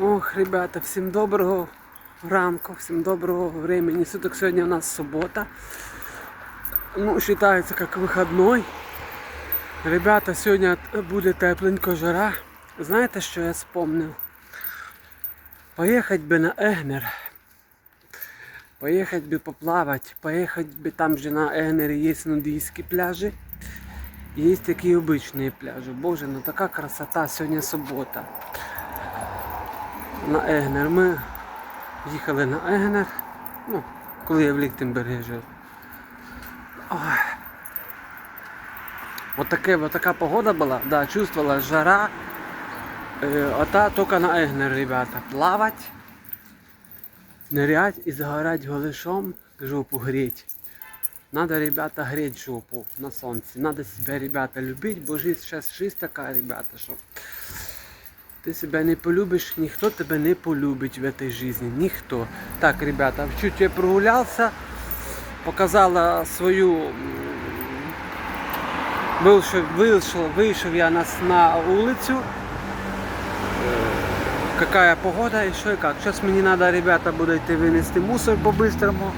Ох, ребята, всім доброго ранку, всім доброго времени. Суток сьогодні у нас субота. Ну, вважається як вихідний. Ребята, сьогодні буде тепленько жара. Знаєте, що я вспомнив? Поїхати би на Егнер. Поїхати би поплавати, поїхати би там же на Егнері є нудійські пляжі. Є такі обичні пляжі. Боже, ну така красота, сьогодні субота На Егнер. Ми їхали на Егнер. Ну, коли я в Ліхтенбергі жив. Ой. Вот, таке, вот така погода була, да, чувствовала жара. Э, а та только на Егнер, ребята. Плавать, нырять и загорать голышом, жопу греть. Надо, ребята, греть жопу на солнце. Надо себя, ребята, любить, бо жизнь сейчас жизнь такая, ребята, що ти себе не полюбиш, ніхто тебе не полюбить в этой жизни. Ніхто. Так, ребята, чуть я прогулявся, показала свою. Вийшов, вийшов, вийшов я на, на вулицю. Е, Какая погода і що і як. Зараз мені треба, ребята, буде йти винести мусор по-бистрому,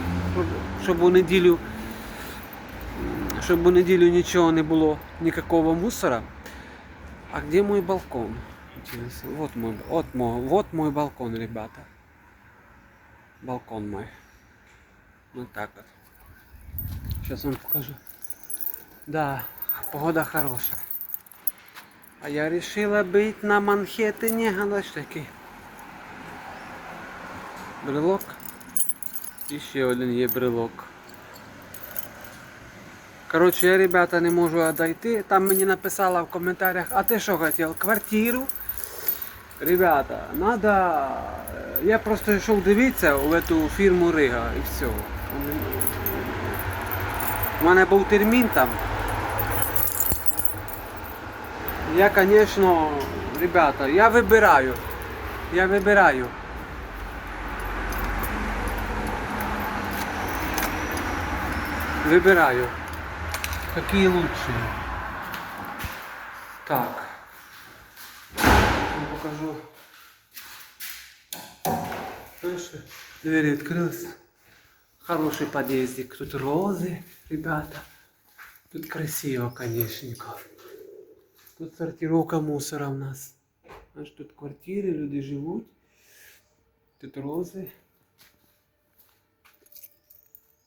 щоб у неділю, щоб у неділю нічого не було, ніякого мусора. А где мой балкон? Интересно. Вот мой, вот мой, вот мой балкон, ребята. Балкон мой. Вот так вот. Сейчас вам покажу. Да, погода хорошая. А я решила быть на Манхэттене, а ось такий. Брелок. І ще один є брелок. Коротше, я, ребята, не можу дойти. Там мені написала в коментарях, а ти що хотів? Квартиру? Ребята, надо. Я просто йшов дивитися в эту фірму Рига і все. У мене був термін там. Я, звісно, ребята, я вибираю. Я вибираю. Вибираю. Какие лучшие? Так. Я покажу. Знаешь, двери открылась. Хороший подъездик. Тут розы, ребята. Тут красиво, конечно. Тут сортировка мусора у нас. Знаешь, тут квартиры, люди живут. Тут розы.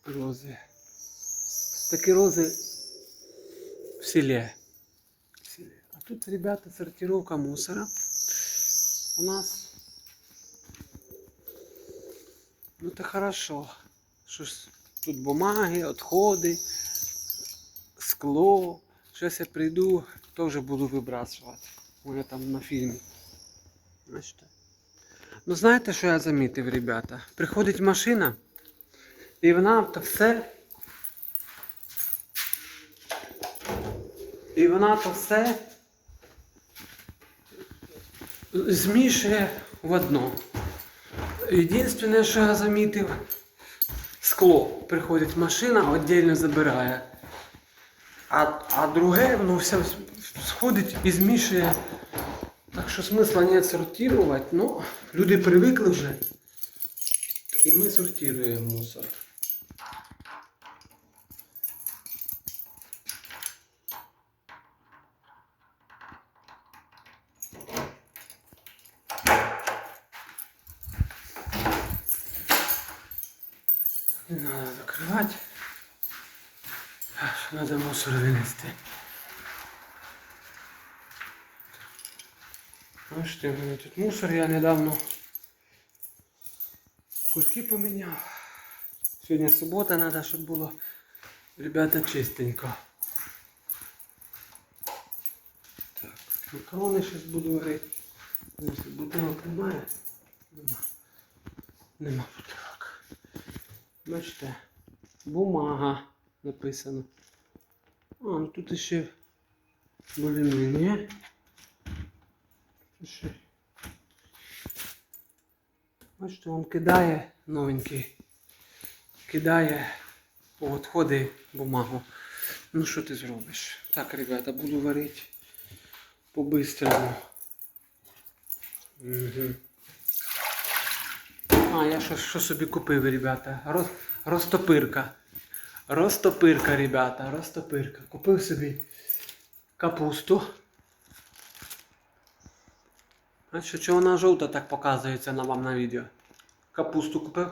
Розы. Такі рози в селі. В селі. А тут, ребята, сортировка мусора. У нас. Ну это хорошо. Що ж, тут бумаги, відходи, скло. Зараз я прийду, теж буду вибрасувати. У там на фільмі. Бачите? Ну знаєте, що я замітив, ребята? Приходить машина, і вона то все. І вона то все змішує в одно. Єдине, що я замітив, скло. Приходить машина, віддільно забирає. А, а друге, воно все сходить і змішує. Так що смисла не сортувати. Ну, люди привикли вже. І ми сортуємо мусор. Не надо закрывать. Аж Надо мусор вынести. Бачите, у мене тут мусор, я недавно кульки поміняв. Сьогодні субота, треба, щоб було, ребята, чистенько. Так, макарони зараз буду варити. Бутилок немає. Нема. Нема бутилок. Бачите, бумага написано. А, ну тут ще ще. Бачите, він кидає новенький. Кидає у відходи бумагу. Ну що ти зробиш? Так, ребята, буду варити по-бистрому. Угу. А, я що, що собі купив, ребята? Роз, розтопирка. Розтопирка, ребята, розтопирка. Купив собі капусту. А що, чого вона жовта так показується на вам на відео? Капусту купив.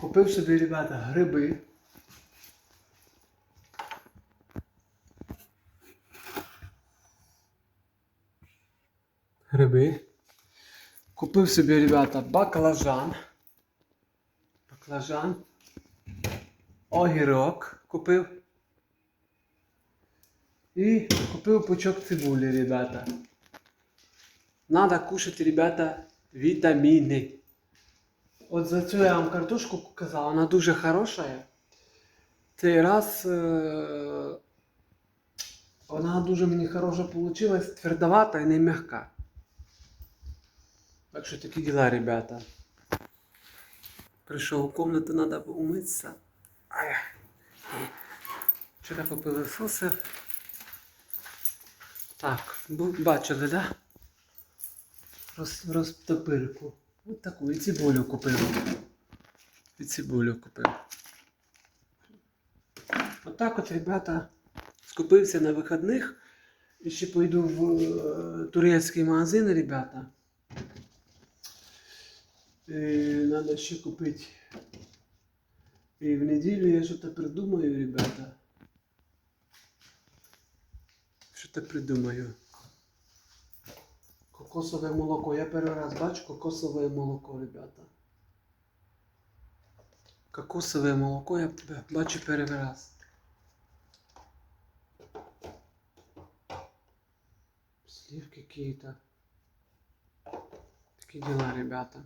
Купив собі, ребята, гриби. Гриби. Купив собі, ребята, баклажан. Баклажан. Огірок купив. І купив пучок цибулі, ребята. Надо кушать, ребята, вітаміни. От за цю я вам картошку казав, вона дуже хороша. Цей раз е- вона дуже мені хороша вийшла, твердовата і не м'яка. Так що такі діла, ребята. Прийшов у комнату, треба умитися. Вчора попили сосив. Так, бачили, да? Роз, розтопирку. Ось таку і цибулю купив. І цибулю купив. Отак от, ребята, скупився на вихідних. І ще пойду в е, турецький магазин, ребята. І надо ще купити. І в неділю я щось придумаю, ребята. Що-то придумаю. Кокосове молоко. Я перший раз бачу кокосове молоко, ребята. Кокосове молоко я бачу перший раз. Сливки какие-то. Такі дела, ребята.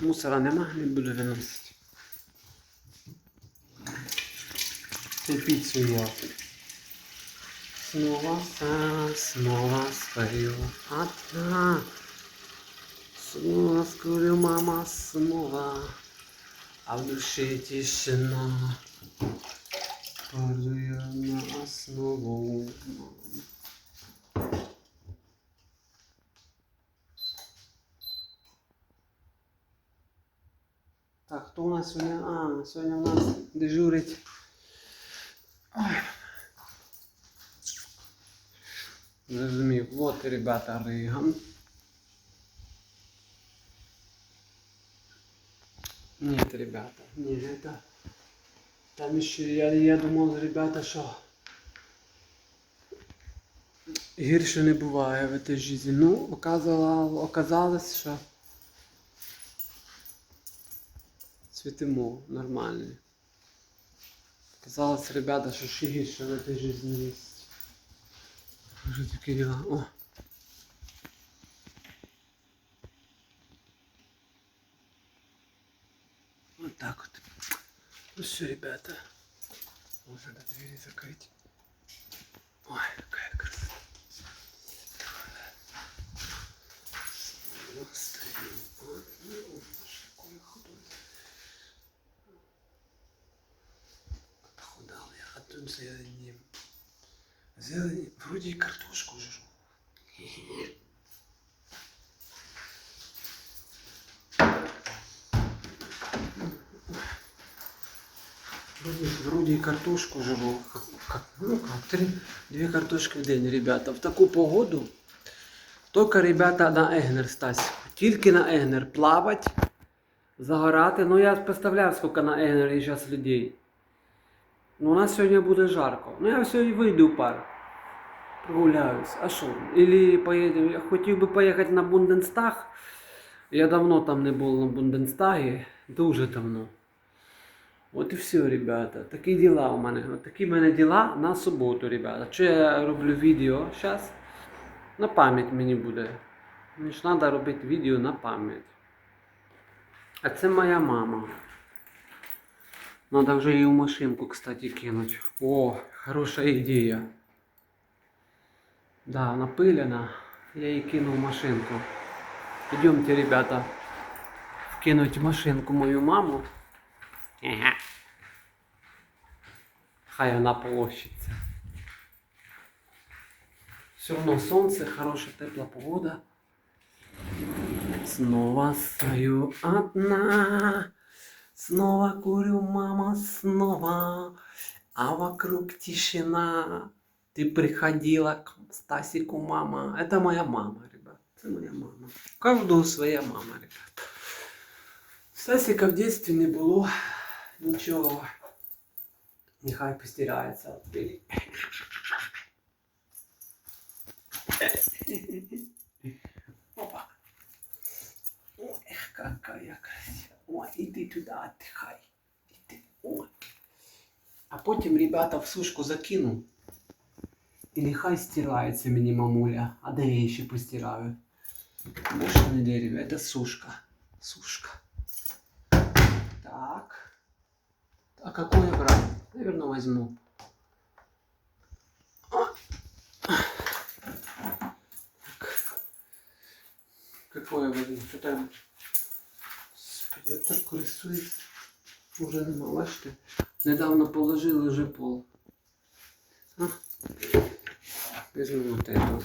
Мусора нема, не буду виносити. Це піцу я. Снова, свою одна. Снова скурю, мама, снова. А в душе тишина. Падаю я на основу. Нас сьогодні? А, сьогодні у нас дежурить. Ой. Зрозумів. Вот, ребята, Риган. Нет, ребята, не это. Там еще я, я думал, ребята, що гірше не буває в житті. Ну, оказало, оказалось, що цвітимо нормально. Казалось, ребята, що ще гірше в этой житті есть. Діла. О. Вот так вот. Ну все, ребята. Можно двери закрыть. Ой, какая красота. Снова стою. Вот, ну, уж какой худой. Похудал Зелень, вроде и картошку жру. Вроде, вроде и картошку жру. Как- ну, как, три, две картошки в день, ребята. В таку погоду тільки, ребята, на Егнер стась. Тільки на Егнер плавать, загорати. Ну я представляю, скільки на Егнері зараз людей. Ну, у нас сьогодні буде жарко. Ну я сьогодні вийду в парк. Прогуляюсь. А що? Или поїдемо. Я хотів би поїхати на Бунденстаг. Я давно там не був на Бунденстагі. Дуже давно. От і все, ребята. Такі діла у мене. От такі в мене діла на суботу, ребята. Що я роблю відео зараз? На пам'ять мені буде. Мені ж треба робити відео на пам'ять. А це моя мама. Надо вже її в машинку, кстати, кинуть. О, хороша ідея. Да, напилена. Я її кину в машинку. Идемте, ребята, вкинуть в машинку мою маму. Хай вона полощиться. Все одно сонце, хороша тепла погода. Снова стою одна, снова курю, мама, снова, а вокруг тишина. Ты приходила к Стасику, мама. Это моя мама, ребят. Это моя мама. У каждого своя мама, ребят. Стасика в детстве не було нічого. Нехай постирається от пилі. Опа. Ой, какая красива. Ой, іди туди, отдыхай. Іди. Ой. А потім ребята в сушку закину. І нехай стирається мені мамуля. А де я її ще постираю? Больше на дереве. Это сушка. Сушка. Так. А какую брать? Наверное, возьму. А. Так. Какое возьму? Что там? Я так користуюсь. Уже нема, бачите? Недавно положили вже пол. А? візьмемо эту.